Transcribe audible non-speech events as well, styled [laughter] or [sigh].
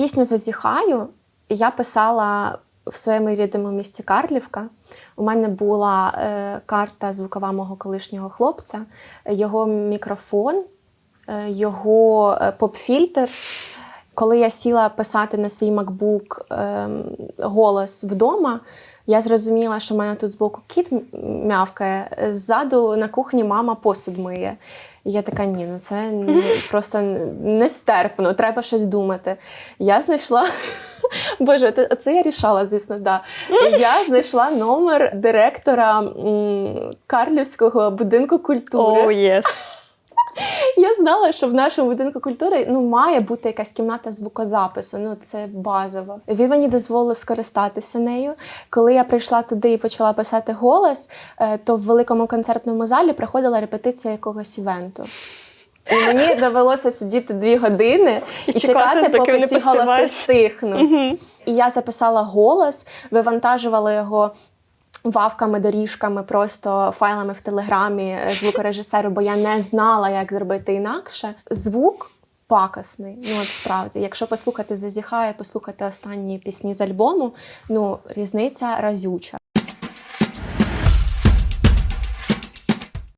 Пісню Зазіхаю я писала в своєму рідному місті Карлівка. У мене була е, карта звукова мого колишнього хлопця, його мікрофон, е, його е, поп-фільтр. Коли я сіла писати на свій MacBook е, голос вдома, я зрозуміла, що в мене тут збоку кіт мявкає, ззаду на кухні мама посуд миє. І я така, ні, ну це [laughs] просто нестерпно, треба щось думати. Я знайшла. [laughs] Боже, це- я рішала, звісно, да. [laughs] Я знайшла номер директора Карлівського будинку культури. О, єс. Я знала, що в нашому будинку культури ну має бути якась кімната звукозапису. Ну це базово. Він мені дозволив скористатися нею. Коли я прийшла туди і почала писати голос, е, то в великому концертному залі проходила репетиція якогось івенту. І мені [laughs] довелося сидіти дві години і, І чекати, чекати, поки ці голоси стихнуть. І я записала голос, вивантажувала його вавками, доріжками, просто файлами в телеграмі звукорежисеру, бо я не знала, як зробити інакше. Звук пакосний. Ну от справді, якщо послухати зазіхає, послухати останні пісні з альбому, ну різниця разюча.